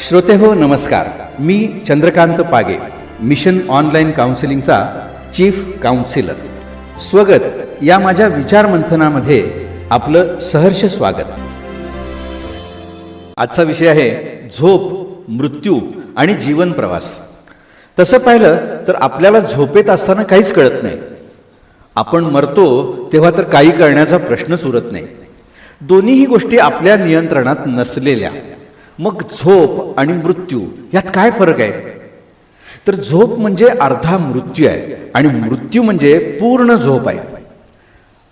श्रोते हो नमस्कार. मी चंद्रकांत पागे मिशन ऑनलाईन काउन्सिलिंगचा चीफ काउन्सिलर. स्वगत. या माझ्या विचारमंथनामध्ये आपलं सहर्ष स्वागत. आजचा विषय आहे झोप मृत्यू आणि जीवन प्रवास. तसं पाहिलं तर आपल्याला झोपेत असताना काहीच कळत नाही. आपण मरतो तेव्हा तर काही करण्याचा प्रश्नच उरत नाही. दोन्हीही गोष्टी आपल्या नियंत्रणात नसलेल्या. मग झोप आणि मृत्यू यात काय फरक आहे? तर झोप म्हणजे अर्धा मृत्यू आहे आणि मृत्यू म्हणजे पूर्ण झोप आहे.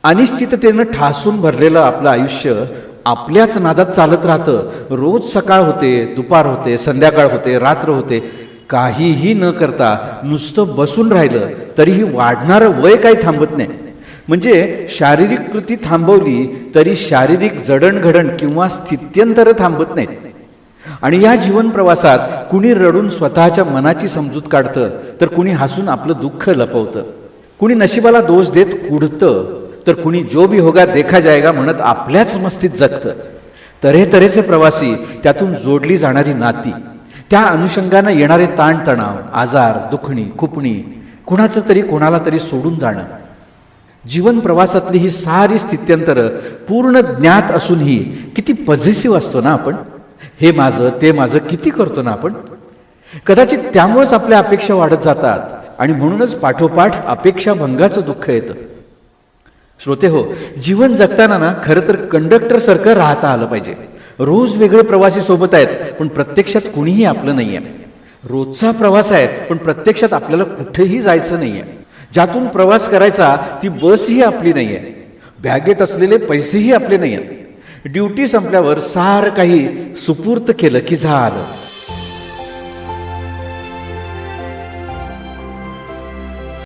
अनिश्चिततेनं ठासून भरलेलं आपलं आयुष्य आपल्याच नादात चालत राहतं. रोज सकाळ होते दुपार होते संध्याकाळ होते रात्र होते. काहीही न करता नुसतं बसून राहिलं तरीही वाढणारं वय काही थांबत नाही. म्हणजे शारीरिक कृती थांबवली तरी शारीरिक जडणघडण किंवा स्थित्यंतर थांबत नाहीत. आणि या जीवन प्रवासात कुणी रडून स्वतःच्या मनाची समजूत काढतं तर कुणी हसून आपलं दुःख लपवतं. कुणी नशिबाला दोष देत कुडतं तर कुणी जो भी होगा देखा जायगा म्हणत आपल्याच मस्तीत जगतं. तऱ्हेतऱ्हेचे प्रवासी त्यातून जोडली जाणारी नाती त्या अनुषंगानं येणारे ताणतणाव आजार दुखणी खुपणी कुणाचं तरी कोणाला तरी सोडून जाणं. जीवन प्रवासातली ही सारी स्थित्यंतरं पूर्ण ज्ञात असूनही किती पॉझिटिव्ह असतो ना आपण? हे माझं ते माझं किती करतो ना आपण? कदाचित त्यामुळेच आपल्या अपेक्षा वाढत जातात आणि म्हणूनच पाठोपाठ अपेक्षा भंगाचं दुःख येतं. श्रोते हो जीवन जगताना ना खरं तर कंडक्टर सारखं राहता आलं पाहिजे. रोज वेगळे प्रवासी सोबत आहेत पण प्रत्यक्षात कुणीही आपलं नाही आहे रोजचा प्रवास आहे पण प्रत्यक्षात आपल्याला कुठेही जायचं नाही आहे ज्यातून प्रवास करायचा ती बसही आपली नाही आहे बॅगेत असलेले पैसेही आपले नाही आहेत ड्युटी संपल्यावर सारं काही सुपूर्त केलं की झालं.